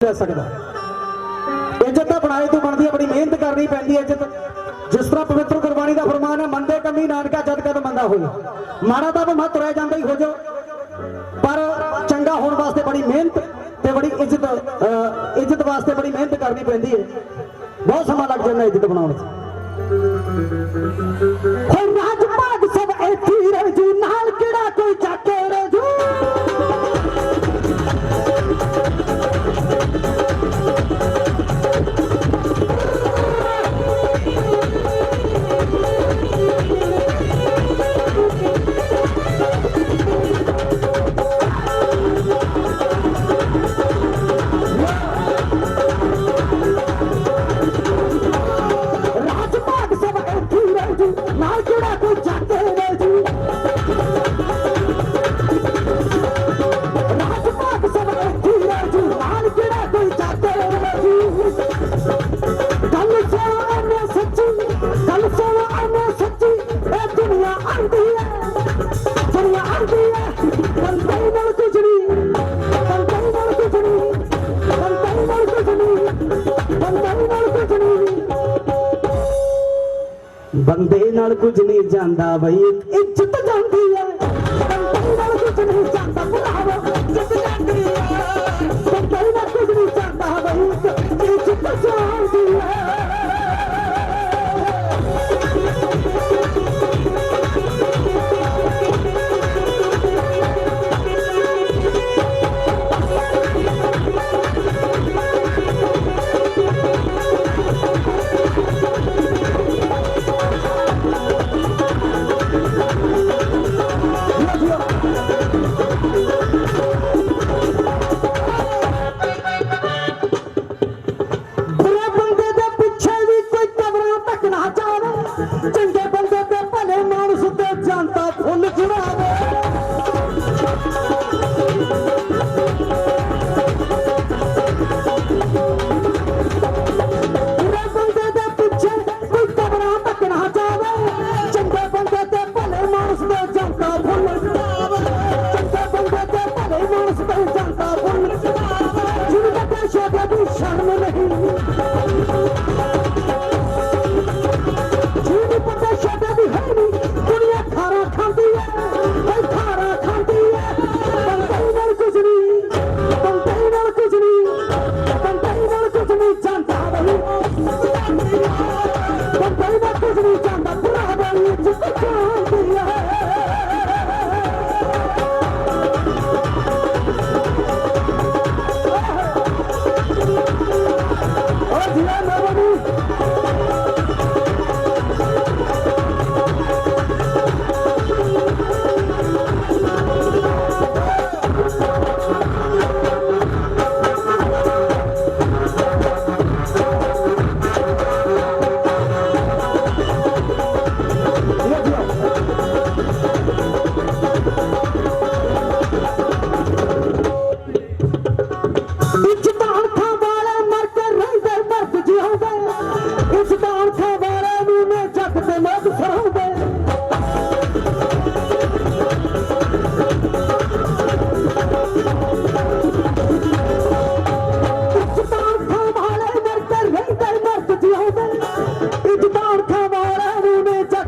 ਰਹਿ ਸਕਦਾ। ਇੱਜ਼ਤ ਤਾਂ ਬਣਾਏ ਤੋਂ ਬਣਦੀ ਹੈ ਬੜੀ ਮਿਹਨਤ ਕਰਨੀ ਪੈਂਦੀ ਹੈ ਇੱਜ਼ਤ। ਜਿਸ ਤਰ੍ਹਾਂ ਪਵਿੱਤਰ ਗੁਰਬਾਣੀ ਦਾ ਫਰਮਾਨ ਹੈ ਮੰਦੇ ਕੰਮੀ ਨਾਨਕਾ ਜਦ ਕਦ ਮੰਦਾ ਹੋਇਆ ਮਾੜਾ ਤਾਂ ਮਹਤ ਰਹਿ ਜਾਂਦਾ ਹੀ ਹੋ ਜਾ ਪਰ ਚੰਗਾ ਹੋਣ ਵਾਸਤੇ ਬੜੀ ਮਿਹਨਤ ਤੇ ਬੜੀ ਇੱਜ਼ਤ ਇੱਜ਼ਤ ਵਾਸਤੇ ਬੜੀ ਮਿਹਨਤ ਕਰਨੀ ਪੈਂਦੀ ਹੈ ਬਹੁਤ ਸਮਾਂ ਲੱਗ ਜਾਂਦਾ ਇੱਜ਼ਤ ਬਣਾਉਣ 'ਚ। ਹੋਈ ਰਾਜ ਭਾਗ ਸਭ ਐਥੀ ਰਹਿ ਜੂ ਨਾਲ ਕੁਝ ਨਹੀਂ ਜਾਂਦਾ ਬਈ। ਇੱਜ਼ਤ ਜਾਂਦਾ 正在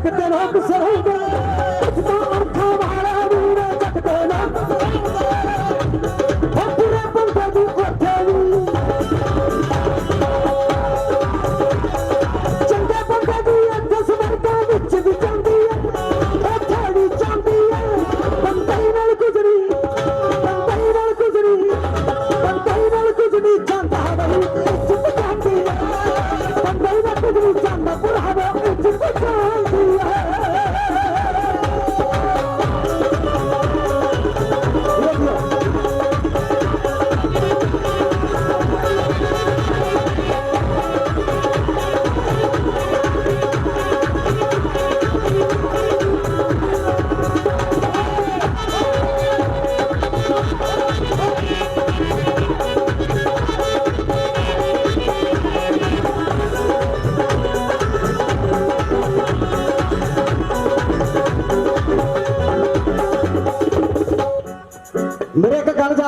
ਕਿ ਤੇਰਾ ਕਸਰ ਹੁੰਦਾ ਤੂੰ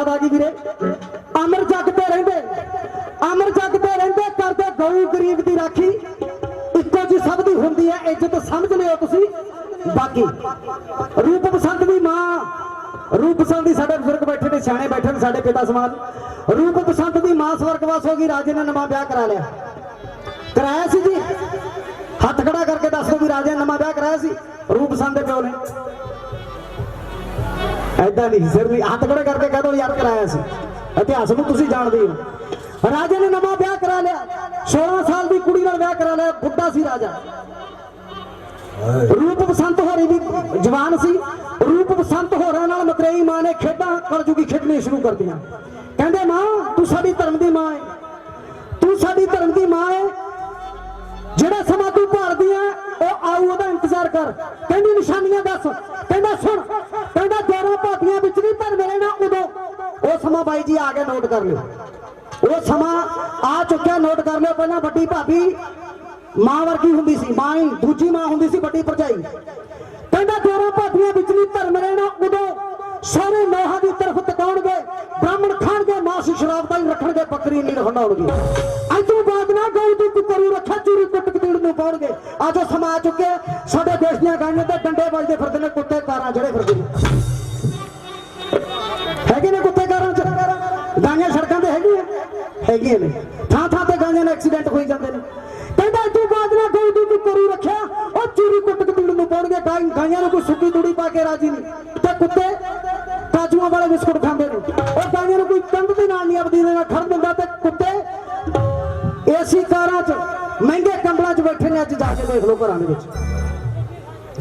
ਯਾਦ ਆ ਗਈ ਵੀਰੇ। ਅਮਰ ਜੱਗ ਤੇ ਰਹਿੰਦੇ। ਅਮਰ ਜੱਗ ਤੇ ਰਹਿੰਦੇ, ਕਰਦੇ ਗਊ ਗਰੀਬ ਦੀ ਰਾਖੀ। ਇੱਕੋ ਜੀ ਸਭ ਦੀ ਹੁੰਦੀ ਹੈ, ਇੱਜ਼ਤ ਸਮਝ ਲਿਓ ਤੁਸੀਂ। ਬਾਕੀ ਰੂਪ ਪਸੰਦ ਦੀ ਮਾਂ, ਰੂਪ ਪਸੰਦ ਦੀ ਸਾਡੇ ਬਜ਼ੁਰਗ ਬੈਠੇ ਨੇ, ਸਿਆਣੇ ਬੈਠੇ ਨੇ, ਸਾਡੇ ਪਿਤਾ ਸਮਾਜ। ਰੂਪ ਪਸੰਦ ਦੀ ਮਾਂ ਸਵਰਗਵਾਸ ਹੋ ਗਈ, ਰਾਜੇ ਨੇ ਨਵਾਂ ਵਿਆਹ ਕਰਾ ਲਿਆ। ਕਰਾਇਆ ਸੀ ਜੀ? ਹੱਥ ਖੜਾ ਕਰਕੇ ਦੱਸੋ ਦੋ ਵੀ ਰਾਜੇ ਨੇ ਨਵਾਂ ਵਿਆਹ ਕਰਾਇਆ ਸੀ। ਰੂਪ ਪਸੰਦ ਦੇ ਪਿਓ ਨੇ। ਐਦਾਂ ਨਹੀਂ ਸਿਰ ਨਹੀਂ ਹੱਥ ਖੜੇ ਕਰਕੇ ਕਹਿ ਦੋ ਯਾਰ ਕਰਾਇਆ ਸੀ। ਇਤਿਹਾਸ ਨੂੰ ਤੁਸੀਂ ਜਾਣਦੇ ਹੋ ਰਾਜੇ ਨੇ ਨਵਾਂ ਵਿਆਹ ਕਰਾ ਲਿਆ। 16 ਸਾਲ ਦੀ ਕੁੜੀ ਨਾਲ ਵਿਆਹ ਕਰਾ ਲਿਆ ਬੁੱਢਾ ਸੀ ਰਾਜਾ। ਰੂਪ ਬਸੰਤ ਹੋਰੀ ਵੀ ਜਵਾਨ ਸੀ। ਰੂਪ ਬਸੰਤ ਹੋਰਾਂ ਨਾਲ ਮਤਰੇਈ ਮਾਂ ਨੇ ਖੇਡਾਂ ਕਲਯੁਗੀ ਖੇਡਣੀਆਂ ਸ਼ੁਰੂ ਕਰਤੀਆਂ। ਕਹਿੰਦੇ ਮਾਂ ਤੂੰ ਸਾਡੀ ਧਰਮ ਦੀ ਮਾਂ ਹੈ ਤੂੰ ਸਾਡੀ ਧਰਮ ਦੀ ਮਾਂ ਹੈ ਜਿਹੜਾ ਸਮਾਂ ਤੂੰ ਭਾਲਦੀ ਹੈ ਉਹ ਆਊ ਉਹਦਾ ਇੰਤਜ਼ਾਰ ਕਰ। ਕਹਿੰਦੀ, ਨਿਸ਼ਾਨੀਆਂ ਦੱਸ। ਕਹਿੰਦਾ, ਸੁਣ। ਕਹਿੰਦਾ ਜੋਰਾਂ ਭਾਪੀਆਂ ਵਿੱਚ ਨਹੀਂ ਧਰ ਮਿਲਣਾ ਉਦੋਂ। ਉਹ ਸਮਾਂ ਬਾਈ ਜੀ ਆ ਕੇ ਨੋਟ ਕਰ ਲਿਓ। ਉਹ ਸਮਾਂ ਆ ਚੁੱਕਿਆ ਨੋਟ ਕਰ ਲਿਓ। ਪਹਿਲਾਂ ਵੱਡੀ ਭਾਬੀ ਮਾਂ ਵਰਗੀ ਹੁੰਦੀ ਸੀ, ਮਾਂ ਹੀ ਦੂਜੀ ਮਾਂ ਹੁੰਦੀ ਸੀ ਵੱਡੀ ਭਰਜਾਈ। ਕਹਿੰਦਾ ਜੋਰਾਂ ਭਾਪੀਆਂ ਵਿੱਚ ਨਹੀਂ ਧਰਮ ਰਹਿਣਾ ਉਦੋਂ। ਸਾਰੇ ਨੋਹਾਂ ਦੀ ਤਰਫ ਤਕਾਉਣਗੇ, ਬ੍ਰਾਹਮਣ ਖਾਣਗੇ, ਮਾਸ ਸ਼ਰਾਬ ਦਾ ਹੀ ਰੱਖਣਗੇ, ਬੱਕਰੀ ਨਹੀਂ ਹੰਡਾਉਣਗੇ ਅੱਜ ਤੋਂ ਬਾਅਦ ਨਾ ਗਊ ਦੀ ਕੁਕਰੂ ਰੱਖਿਆ, ਚੂਰੀ ਕੁੱਟ ਕਤੀੜ ਨੂੰ ਪਾਉਣਗੇ। ਅੱਜ ਸਮਾ ਚੁੱਕੇ ਸਾਡੇ ਦੇਸ਼ ਦੀਆਂ ਗਾਈਆਂ ਤੇ ਡੰਡੇ ਵੱਜਦੇ ਫਿਰਦੇ ਨੇ, ਕੁੱਤੇ ਕਾਰਾਂ ਜਿਹੜੇ ਫਿਰਦੇ ਨੇ। ਹੈਗੇ ਨੇ ਕੁੱਤੇ ਕਾਰਾਂ ਚ? ਗਾਈਆਂ ਸੜਕਾਂ ਤੇ ਹੈਗੀਆਂ? ਹੈਗੀਆਂ ਨੇ। ਥਾਂ ਥਾਂ ਤੇ ਗਾਈਆਂ ਨਾਲ ਐਕਸੀਡੈਂਟ ਹੋਈ ਜਾਂਦੇ ਨੇ। ਕਹਿੰਦਾ ਅੱਜ ਤੋਂ ਬਾਅਦ ਨਾ ਗਊ ਦੀ ਕੁਕਰੂ ਰੱਖਿਆ, ਉਹ ਚੂਰੀ ਕੁੱਟ ਨੂੰ ਪਾਉਣਗੇ ਗਾਈਆਂ ਨੂੰ ਕੋਈ ਸੁੱਕੀ ਤੂੜੀ ਪਾ ਕੇ ਰਾਜੀ ਨਹੀਂ। ਤੇ ਕੁੱਤੇ, ਕਾਜੂਆਂ ਵਾਲੇ ਬਿਸਕੁਟ ਖਾਂਦੇ ਨੇ। ਉਹ ਗਾਈਆਂ ਨੂੰ ਕੋਈ ਕੰਧ ਦੇ ਨਾਲ ਨਹੀਂ ਆਪਦੀ ਦੇ ਨਾਲ ਖੜ ਦਿੰਦਾ। ਤੇ ਕੁੱਤੇ, ਏਸੀ ਕਾਰਾਂ 'ਚ, ਮਹਿੰਗੇ ਕੰਬਲਾਂ 'ਚ ਬੈਠੇ ਨੇ ਅੱਜ ਜਾ ਕੇ ਦੇਖ ਲਓ ਘਰਾਂ ਦੇ ਵਿੱਚ।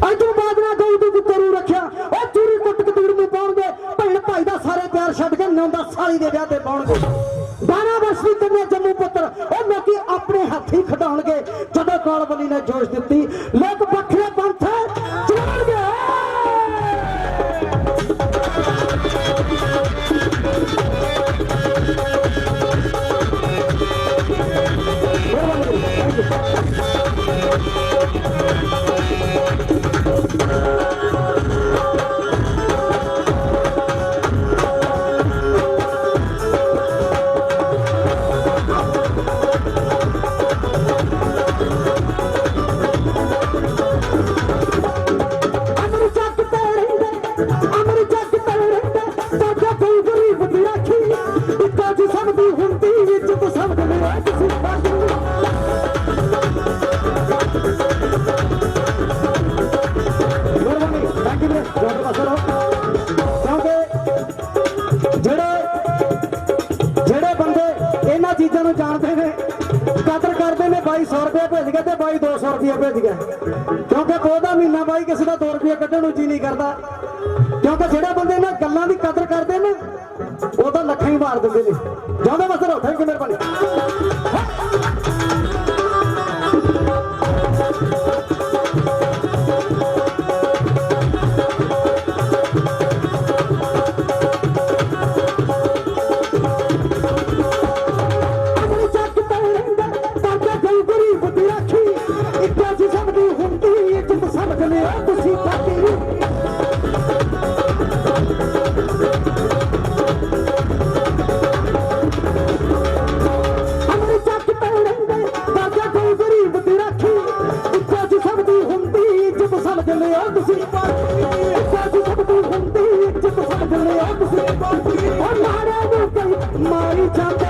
ਅੱਜ ਤੋਂ ਬਾਅਦ ਨਾ ਗਊ ਦੀ ਕੁੱਤਰੂ ਰੱਖਿਆ। ਉਹ ਚੂਰੀ ਕੁੱਟ ਕਤੀੜ ਨੂੰ ਪਾਉਣਗੇ। ਭੈਣ ਭਾਈ ਦਾ ਸਾਰੇ ਪਿਆਰ ਛੱਡ ਕੇ ਨੌਂਦਾ ਸਾਲੀ ਦੇ ਵਿਆਹ ਤੇ ਪਾਉਣਗੇ। ਬਾਰਾਂ ਵਰਸ਼ ਦੀ ਕੰਨਿਆ ਜੰਮੂ ਪੁੱਤਰ, ਉਹ ਲੋਕੀ ਆਪਣੇ ਹੱਥੀ ਖਡਾਉਣਗੇ। ਜਦੋਂ ਕਾਲਬਲੀ ਨੇ ਜੋਸ਼ ਦਿੱਤੀ, ਲੋਕ ਵੱਖਰੇ ਪੰਥ ਇਹਨਾਂ ਚੀਜ਼ਾਂ ਨੂੰ ਜਾਣਦੇ ਨੇ। ਕਦਰ ਕਰਦੇ ਨੇ ਬਾਈ 100 ਰੁਪਏ ਭੇਜ ਗਿਆ ਤੇ ਬਾਈ 200 ਰੁਪਏ ਭੇਜ ਗਿਆ ਕਿਉਂਕਿ ਉਹਦਾ ਮਹੀਨਾ ਬਾਈ ਕਿਸੇ ਦਾ 2 ਰੁਪਏ ਕੱਢਣ ਨੂੰ ਜੀ ਨਹੀਂ ਕਰਦਾ। ਕਿਉਂਕਿ ਜਿਹੜੇ ਬੰਦੇ ਇਹਨਾਂ ਗੱਲਾਂ ਦੀ ਕਦਰ ਕਰਦੇ ਨੇ, ਉਹ ਤਾਂ ਲੱਖਾਂ ਹੀ ਮਾਰ ਦਿੰਦੇ ਨੇ। ਜਿਉਂਦੇ ਬਸ ਰਹੋ ਥੈਂਕ ਯੂ ਮਿਹਰਬਾਨੀ। সম্মানিত